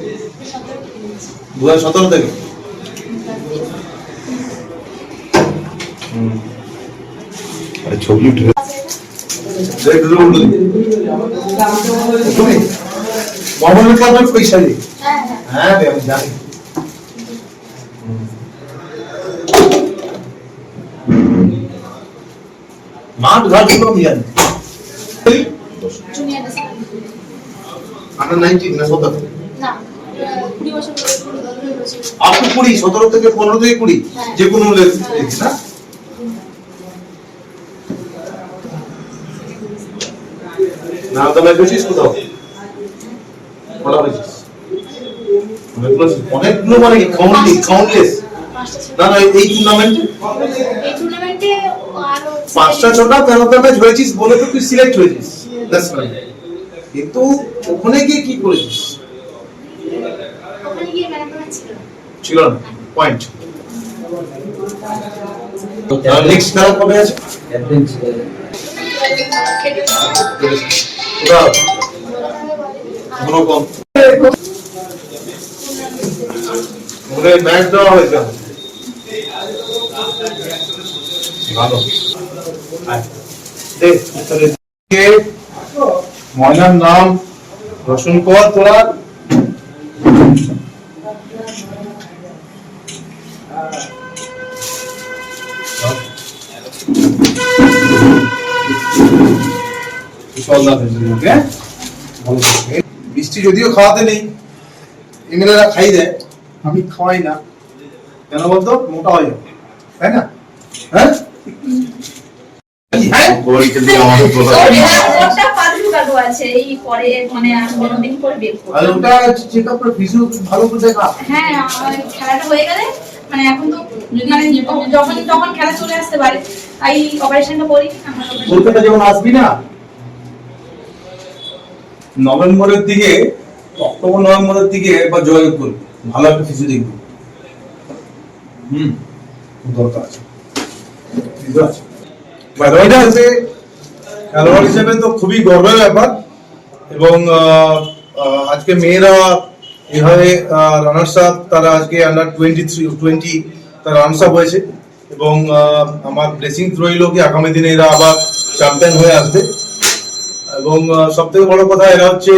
দু হাজার সতেরো থেকে। ছবি উঠে হ্যাঁ হ্যাঁ হ্যাঁ রে, আমি জানি। মাঠ ঘাটগুলো জুনিয়র ডিসপ্লে আন্ডার নাইনটিন না সতেরো? কুড়ি সতেরো থেকে পনেরো থেকে কুড়ি হ্যাঁ। যে কোনো না? না তবে বেশিস কোথাও কটা হয়েছিস অনেকগুলো মানে কি? কাউন্টলি কাউন্টলেস পাঁচটা। না না এই টুর্নামেন্টে এই টুর্নামেন্টে পাঁচটা ছটা তেরো ম্যাচ হয়েছিস বলে তো তুই সিলেক্ট হয়েছিস. কিন্তু ওখানে গিয়ে কি করেছিস? ছিল। ছিল না? পয়েন্ট নেক্সট খেলা কবে আছে? ওরা কোনো ম্যাচ দেওয়া হয়েছে। ভালো? ময়নার নাম রোশন কর তোরা বৃষ্টি যদিও খাওয়াতে নেই এমএলএরা খাই দেয় আমি খাওয়াই না। কেন বলতো? মোটা হয়ে যাবে তাই না? হ্যাঁ? হ্যাঁ? আছে এই পরে মানে বের করব। আর ওটা চেক আপ করে ফিজিও ভালো করে দেখা। হ্যাঁ খেলাটা হয়ে গেলে মানে এখন তো মানে যখন খেলা চলে আসতে পারে তাই অপারেশনটা করি কলকাতা যখন আসবি না? নভেম্বরের দিকে অক্টোবর নভেম্বরের দিকে একবার যোগাযোগ করবি ভালো একটা ফিজিও দেখবি। হুম দরকার আছে। হচ্ছে খেলোয়াড় হিসেবে তো খুবই গর্বের ব্যাপার। এবং আজকে মেয়েরা এভাবে রানার্স আপ তারা আজকে আন্ডার টোয়েন্টি থ্রি টোয়েন্টি তারা রানার্স আপ হয়েছে। এবং আমার ব্লেসিং রইল কি আগামী দিনে এরা আবার চ্যাম্পিয়ন হয়ে আসবে। এবং সব থেকে বড় কথা এরা হচ্ছে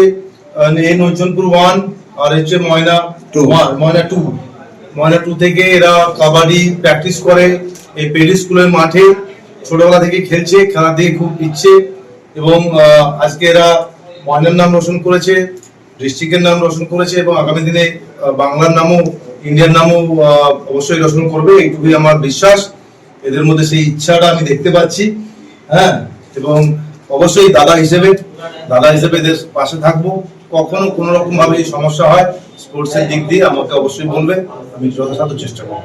এই নৈচনপুর ওয়ান আর হচ্ছে Moyna two Moyna two Moyna two থেকে এরা কাবাডি প্র্যাকটিস করে এই পেরি স্কুলের মাঠে। ছোটবেলা থেকে খেলছে, খেলা দিয়ে খুব ইচ্ছে এবং আজকে এরা ময়নার নাম রোশন করেছে, ডিস্ট্রিক্টের নাম রোশন করেছে এবং আগামী দিনে বাংলার নামও, ইন্ডিয়ার নামও অবশ্যই রোশন করবে, এইটুকুই আমার বিশ্বাস। এদের মধ্যে সেই ইচ্ছাটা আমি দেখতে পাচ্ছি হ্যাঁ? এবং অবশ্যই দাদা হিসেবে দাদা হিসেবে এদের পাশে থাকব। কখনো কোনো রকম ভাবে সমস্যা হয়, স্পোর্টসের দিক দিয়ে আমাকে অবশ্যই বলবে, আমি যথাসাধ্য চেষ্টা করব।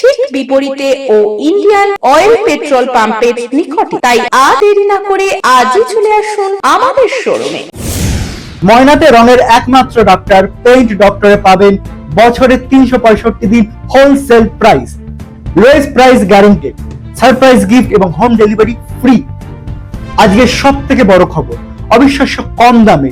ঠিক বিপরীতে ও ইন্ডিয়ান অয়েল পেট্রোল পাম্পের নিকটে। তাই আর দেরি না করে আজই চলে আসুন আমাদের শোরুমে। ময়নাতে রঙের একমাত্র ডক্টর পেইন্ট ডক্টরে পাবেন বছরে তিনশো পঁয়ষট্টি দিন wholesale price lowest price guaranteed surprise gift এবং হোম ডেলিভারি ফ্রি আজকে সব থেকে বড় খবর, অবিশ্বাস্য কম দামে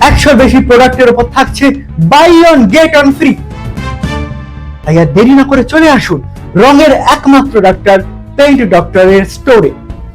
একশোর বেশি প্রোডাক্টের ওপর থাকছে buy one get one free তাই আর দেরি না করে চলে আসুন রঙের একমাত্র ডাক্তার পেইন্ট ডক্টরের স্টোরে